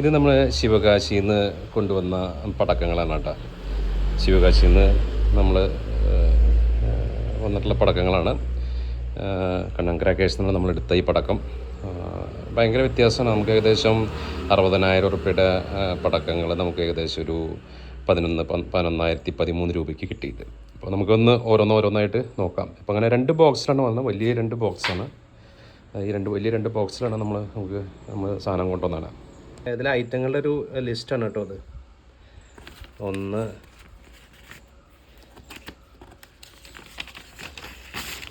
ഇത് നമ്മൾ ശിവകാശിയിൽ നിന്ന് കൊണ്ടുവന്ന പടക്കങ്ങളാണ് കേട്ടോ. ശിവകാശിയിൽ നിന്ന് നമ്മൾ വന്നിട്ടുള്ള പടക്കങ്ങളാണ്. കണ്ണങ്കര കേസ് നിന്ന് നമ്മൾ എടുത്ത ഈ പടക്കം. ഭയങ്കര വ്യത്യാസമാണ്. നമുക്ക് ഏകദേശം അറുപതിനായിരം ഉറുപ്പിയുടെ പടക്കങ്ങൾ നമുക്ക് ഏകദേശം ഒരു പതിനൊന്ന് പതിനൊന്നായിരത്തി പതിമൂന്ന് രൂപയ്ക്ക് കിട്ടിയത്. അപ്പോൾ നമുക്കൊന്ന് ഓരോന്ന് ഓരോന്നായിട്ട് നോക്കാം. അപ്പോൾ അങ്ങനെ രണ്ട് ബോക്സിലാണ് വന്നത്. വലിയ രണ്ട് ബോക്സാണ്. ഈ രണ്ട് വലിയ രണ്ട് ബോക്സിലാണ് നമ്മൾ നമുക്ക് നമ്മൾ സാധനം കൊണ്ടുവന്നാണ് ഇതിലെ ഐറ്റങ്ങളുടെ ഒരു ലിസ്റ്റാണ് കേട്ടോ അത്. ഒന്ന്.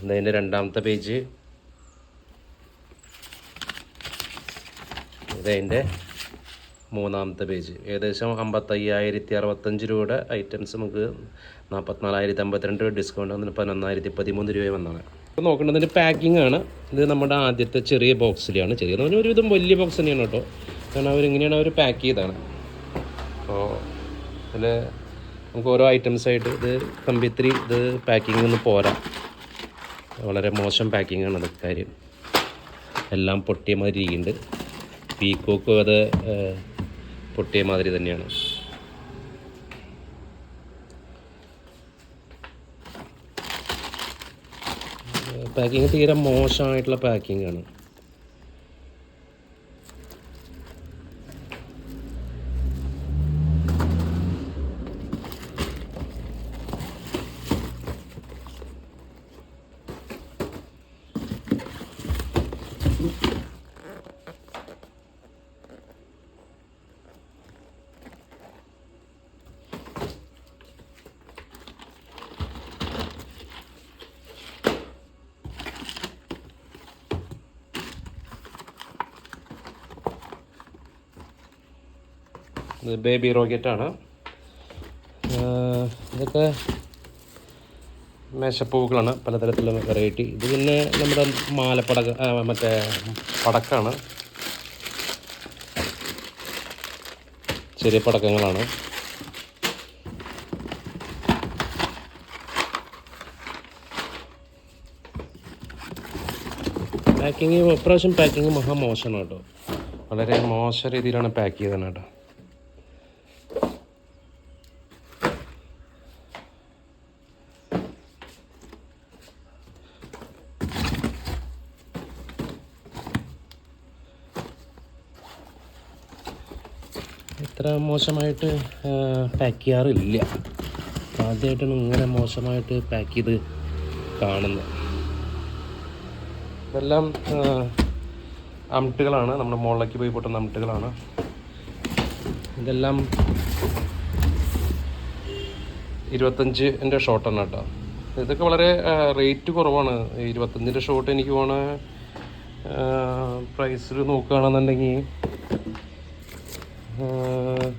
ഇതിന്റെ രണ്ടാമത്തെ പേജ് ഇതതിന്റെ മൂന്നാമത്തെ പേജ് ഏകദേശം അമ്പത്തയ്യായിരത്തി അറുപത്തഞ്ച് രൂപയുടെ ഐറ്റംസ് നമുക്ക് നാൽപ്പത്തിനാലായിരത്തി അമ്പത്തിരണ്ട് രൂപ ഡിസ്കൗണ്ട് വന്നിട്ട് പതിനൊന്നായിരത്തി പതിമൂന്ന് രൂപ വന്നാണ് ഇപ്പോൾ നോക്കേണ്ടതിന്റെ പാക്കിംഗ് ആണ്. ഇത് നമ്മുടെ ആദ്യത്തെ ചെറിയ ബോക്സിലാണ് ചെറിയ ഒരുവിധം വലിയ ബോക്സ് തന്നെയാണ് കേട്ടോ. കാരണം അവരിങ്ങനെയാണ് അവർ പാക്ക് ചെയ്താണ് അപ്പോൾ അതിൽ നമുക്ക് ഓരോ ഐറ്റംസ് ആയിട്ട് ഇത് കമ്പിത്തിരി ഇത് പാക്കിംഗ് ഒന്ന് പോരാ. വളരെ മോശം പാക്കിംഗ് ആണ് അത് കാര്യം. എല്ലാം പൊട്ടിയ മാതിരി ഇരിക്കുന്നുണ്ട്. പീക്കോക്കും അത് പൊട്ടിയ മാതിരി തന്നെയാണ്. പാക്കിങ് തീരെ മോശമായിട്ടുള്ള പാക്കിംഗ് ആണ്. ബേബി റോക്കറ്റാണ് ഇതൊക്കെ മേശപ്പൂക്കളാണ് പലതരത്തിലുള്ള വെറൈറ്റി ഇത് പിന്നെ നമ്മുടെ മാലപ്പടക മറ്റേ പടക്കാണ്. ചെറിയ പടക്കങ്ങളാണ്. പാക്കിങ് ഇപ്രാവശ്യം പാക്കിങ് മഹാ മോശമാണ് കേട്ടോ. വളരെ മോശം രീതിയിലാണ് പാക്ക് ചെയ്തത് കേട്ടോ. ഇത്ര മോശമായിട്ട് പാക്ക് ചെയ്യാറില്ല. ആദ്യമായിട്ടാണ് ഇങ്ങനെ മോശമായിട്ട് പാക്ക് ചെയ്ത് കാണുന്നത് ഇതെല്ലാം അമിട്ടുകളാണ്. നമ്മുടെ മുകളിലേക്ക് പോയി പൊട്ടുന്ന അമിട്ടുകളാണ്. ഇതെല്ലാം ഇരുപത്തഞ്ചിന്റെ ഷോട്ടാണ് കേട്ടോ. ഇതൊക്കെ വളരെ റേറ്റ് കുറവാണ്. ഇരുപത്തഞ്ചിന്റെ ഷോട്ട് എനിക്ക് പോണ പ്രൈസിൽ നോക്കുകയാണെന്നുണ്ടെങ്കിൽ ആഹ്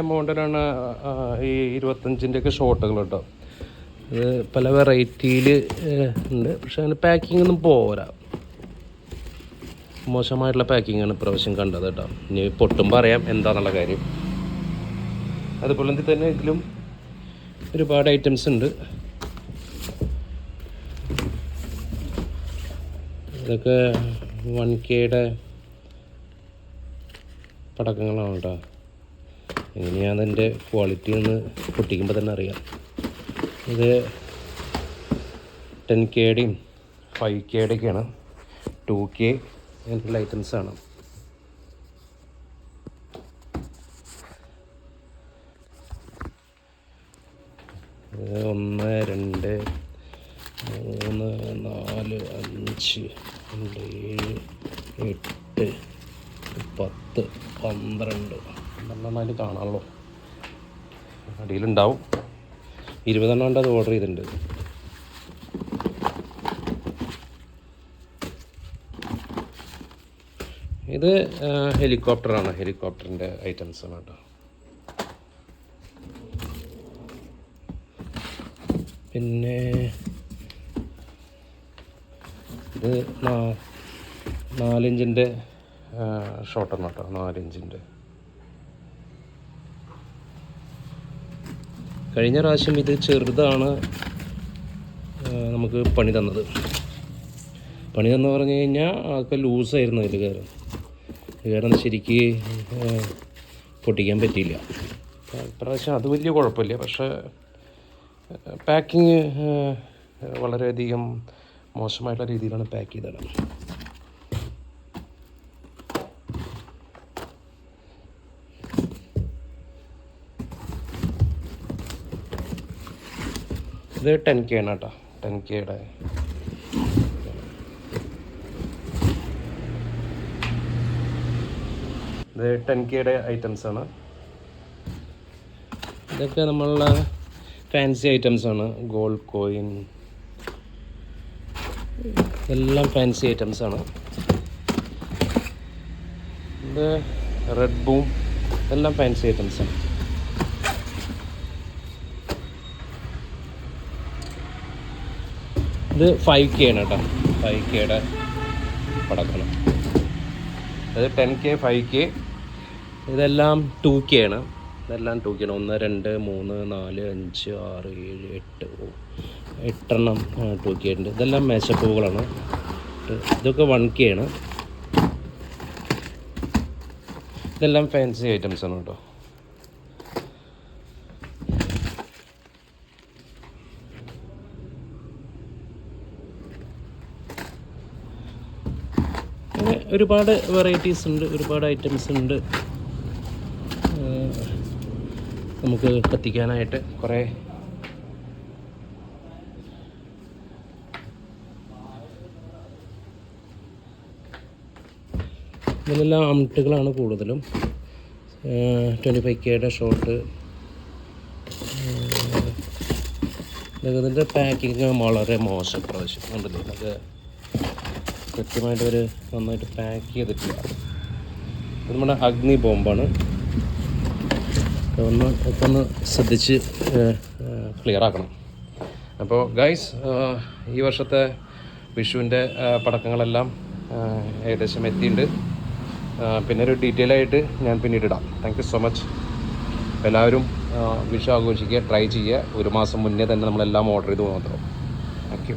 എമൗണ്ടിനാണ് ഈ ഇരുപത്തഞ്ചിന്റെ ഒക്കെ ഷോട്ടുകൾ കേട്ടോ ഇത് പല വെറൈറ്റിയിൽ ഉണ്ട്. പക്ഷെ അതിന് പാക്കിംഗ് ഒന്നും പോരാ. മോശമായിട്ടുള്ള പാക്കിങ്ങാണ് ഇപ്രാവശ്യം കണ്ടത് കേട്ടോ. ഇനി പൊട്ടും പറയാം എന്താണെന്നുള്ള കാര്യം. അതുപോലെ തന്നെ ഇതിലും ഒരുപാട് ഐറ്റംസ് ഉണ്ട്. ഇതൊക്കെ വൺ കെയുടെ പടക്കങ്ങളാണ് കേട്ടോ. എങ്ങനെയാണ് അതിന്റെ ക്വാളിറ്റി എന്ന് പൊട്ടിക്കുമ്പോൾ തന്നെ അറിയാം. ഇത് ടെൻ കെയുടെയും ഫൈവ് കെയുടെയൊക്കെയാണ് ടു കെ അങ്ങനെയുള്ള ഐറ്റംസാണ് ഒന്ന് രണ്ട് മൂന്ന് നാല് അഞ്ച് രണ്ട് ഏഴ് എട്ട് പത്ത് പന്ത്രണ്ട്. പന്ത്രണ്ടെണ്ണം അതിൽ കാണാമല്ലോ. അടിയിലുണ്ടാവും. ഇരുപതെണ്ണം കൊണ്ട് അത് ഓർഡർ ചെയ്തിട്ടുണ്ട്. ഇത് ഹെലികോപ്റ്ററാണ് ഹെലികോപ്റ്ററിന്റെ ഐറ്റംസ് ആണ് കേട്ടോ. പിന്നെ ഇത് നാലിഞ്ചിന്റെ ഷോട്ടെന്ന് കേട്ടോ നാലിഞ്ചിന്റെ. കഴിഞ്ഞ പ്രാവശ്യം ഇത് ചെറുതാണ് നമുക്ക് പണി തന്നത്. പണി തന്നു പറഞ്ഞു കഴിഞ്ഞാൽ അതൊക്കെ ലൂസായിരുന്നു ഇതിൽ കയറും കാരണം ശരിക്ക് പൊട്ടിക്കാൻ പറ്റിയില്ല. പ്രാവശ്യം അത് വലിയ കുഴപ്പമില്ല പക്ഷേ പാക്കിങ് വളരെയധികം മോശമായിട്ടുള്ള രീതിയിലാണ് പാക്ക് ചെയ്തത്. ഇത് ടെൻ കെ ആണ് കേട്ടോ. ടെൻ കെയുടെ ഇത് ടെൻ കെയുടെ ഐറ്റംസ് ആണ്. ഇതൊക്കെ നമ്മളുടെ ഫാൻസി ഐറ്റംസ് ആണ്. ഗോൾഡ് കോയിൻ എല്ലാം ഫാൻസി ഐറ്റംസ് ആണ്. റെഡ് ബൂം എല്ലാം ഫാൻസി ഐറ്റംസ് ആണ്. ഇത് ഫൈവ് കെ ആണ് കേട്ടോ. ഫൈവ് കെയുടെ പടക്കണം അത് ടെൻ കെ ഫൈവ് കെ ഇതെല്ലാം ടു കെ ആണ്. ഇതെല്ലാം തൂക്കിയാണ് ഒന്ന് രണ്ട് മൂന്ന് നാല് അഞ്ച് ആറ് ഏഴ് എട്ട്. എട്ടെണ്ണം തൂക്കിയിട്ടുണ്ട്. ഇതെല്ലാം മേശപ്പൂകളാണ് ഇതൊക്കെ വൺ കെ ആണ്. ഇതെല്ലാം ഫാൻസി ഐറ്റംസ് ആണ് കേട്ടോ. ഒരുപാട് വെറൈറ്റീസ് ഉണ്ട് ഒരുപാട് ഐറ്റംസ് ഉണ്ട്. നമുക്ക് കത്തിക്കാനായിട്ട് കുറേ ഇതിലെല്ലാം അമിട്ടുകളാണ് കൂടുതലും. ട്വന്റി ഫൈവ് കെയുടെ ഷോട്ട് ഇതിന്റെ പാക്കിങ് വളരെ മോശം പ്രാവശ്യം. ഉണ്ടല്ലോ അത് കൃത്യമായിട്ട് അവർ നന്നായിട്ട് പാക്ക് ചെയ്തിട്ടില്ല. നമ്മുടെ അഗ്നി ബോംബാണ് ഒന്ന് ഒന്ന് ശ്രദ്ധിച്ച് ക്ലിയർ ആക്കണം അപ്പോൾ ഗൈസ് ഈ വർഷത്തെ വിഷുവിന്റെ പടക്കങ്ങളെല്ലാം ഏകദേശം എത്തിയിട്ടുണ്ട്. പിന്നെ ഒരു ഡീറ്റെയിൽ ആയിട്ട് ഞാൻ പിന്നീട് ഇടാം. താങ്ക് യു സോ മച്ച് എല്ലാവരും വിഷു ആഘോഷിക്കുക ട്രൈ ചെയ്യുക. ഒരു മാസം മുന്നേ തന്നെ നമ്മളെല്ലാം ഓർഡർ ചെയ്ത് പോകുന്നത് താങ്ക് യു